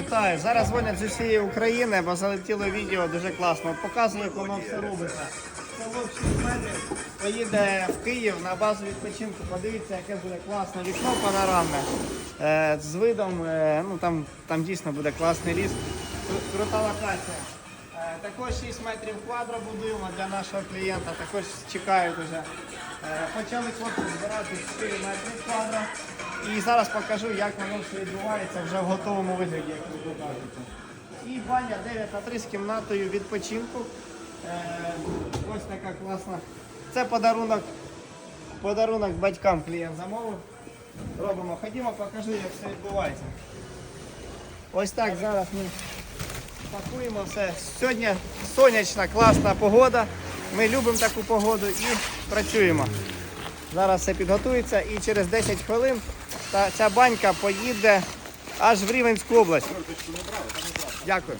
Вітаю! Зараз дзвонять з усієї України, бо залетіло відео дуже класно. Показую, як воно все робиться. Село в 6 метрів поїде в Київ на базу відпочинку. Подивіться, яке буде класне вікно панорамне е, з видом. е, ну там, там дійсно буде класний ліс. Крута локація. Е, Також 6 метрів квадро будуємо для нашого клієнта. Також чекають уже. Почали хлопці збирати 4 метри квадро. І зараз покажу, як воно все відбувається вже в готовому вигляді, як ви покажете. І баня 9 на 3 з кімнатою відпочинку. Е, ось така класна. Це подарунок, подарунок батькам клієнт замовив. Робимо. Ходімо, покажу, як все відбувається. Ось так зараз ми пакуємо все. Сьогодні сонячна, класна погода. Ми любимо таку погоду і працюємо. Зараз все підготується і через 10 хвилин та ця банька поїде аж в Рівенську область. Дякую.